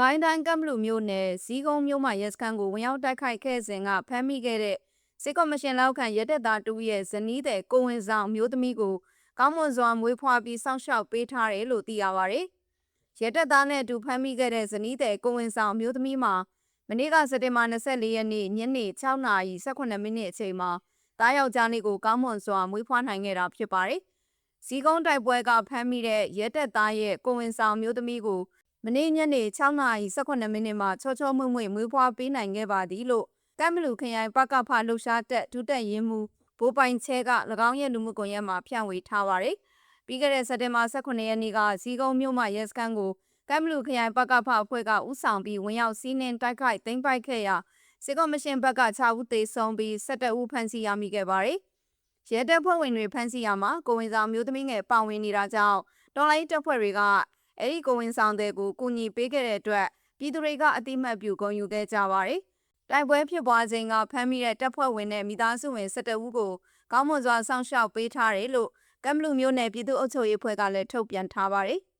ကိုင်းတိုင်းကပ်မလူမြို့နယ်ဇီးကုန်းမြို့မှာရဲစခန်းကိုဝင်ရောက်တိုက်ခိုက်ခဲ့စဉ်ကဖမ်းမိခဲ့တဲ့စစ်ကော်မရှင်လောက်ခံရဲတပ်သားတူရဲ့ဇနီးတဲ့ကိုဝင်ဆောင်မျိုးသမီးကိုကောင်းမွန်စွာမွေးဖွားပြီးစောင့်ရှောက်ပေးထားတယ်လို့သိရပါဗျ။ရဲတပ်သားနဲ့အတူဖမ်းမိခဲ့တဲ့ဇနီးတဲ့ကိုဝင်ဆောင်မျိုးသမီးမှာမနေ့ကစက်တင်ဘာ24ရက်နေ့ညနေ6နာရီ18မိနစ်အချိန်မှာတားယောက်ျားလေးကိုကောင်းမွန်စွာမွေးဖွားနိုင်ခဲ့တာဖြစ်ပါတယ်။ဇီးကုန်းတိုက်ပွဲကဖမ်းမိတဲ့ရဲတပ်သားရဲ့ကိုဝင်ဆောင်မျိုးသမီးကို မနေ့ညနေ6နာရီ18မိနစ်မှာချောချောမွေ့မွေ့မွေးဖွားပေးနိုင်ခဲ့ပါသည်လို့ကမ်ဘလူခရိုင်ပကဖလှူရှားတက်ဒုတက်ရင်မှုဘိုးပိုင်ချဲက၎င်းရဲ့လူမှုကွန်ရက်မှာဖြန့်ဝေထားပါတယ်။ပြီးခဲ့တဲ့စက်တင်ဘာ18ရက်နေ့ကဇီးကုန်းမြို့မှာရဲစခန်းကိုကမ်ဘလူခရိုင်ပကဖအဖွဲ့ကဥဆောင်ပြီးဝင်ရောက်စီးနင်းတိုက်ခိုက်သိမ်းပိုက်ခဲ့ရာစစ်ကော်မရှင်ဘက်က6ဦးသေဆုံးပြီး17ဦးဖမ်းဆီးရမိခဲ့ပါတယ်။ရဲတပ်ဖွဲ့ဝင်တွေဖမ်းဆီးရမှာကိုဝင်ဆောင်မျိုးသမီးငယ်ပါဝင်နေတာကြောင့်တော်လိုင်းတပ်ဖွဲ့တွေက အဲ့ဒီကိုဝင်ဆောင်တဲ့ကိုကူညီပေးခဲ့တဲ့အတွက်ပြည်သူတွေကအတိမတ်ပြုဂုဏ်ယူခဲ့ကြပါတယ်။တိုက်ပွဲဖြစ်ပွားချိန်ကဖမ်းမိတဲ့တပ်ဖွဲ့ဝင်နဲ့မိသားစုဝင်17ဦးကိုကောင်းမွန်စွာစောင့်ရှောက်ပေးထားတယ်လို့ကမ်ဘလူမျိုးနယ်ပြည်သူ့အုပ်ချုပ်ရေးအဖွဲ့ကလည်းထုတ်ပြန်ထားပါတယ်။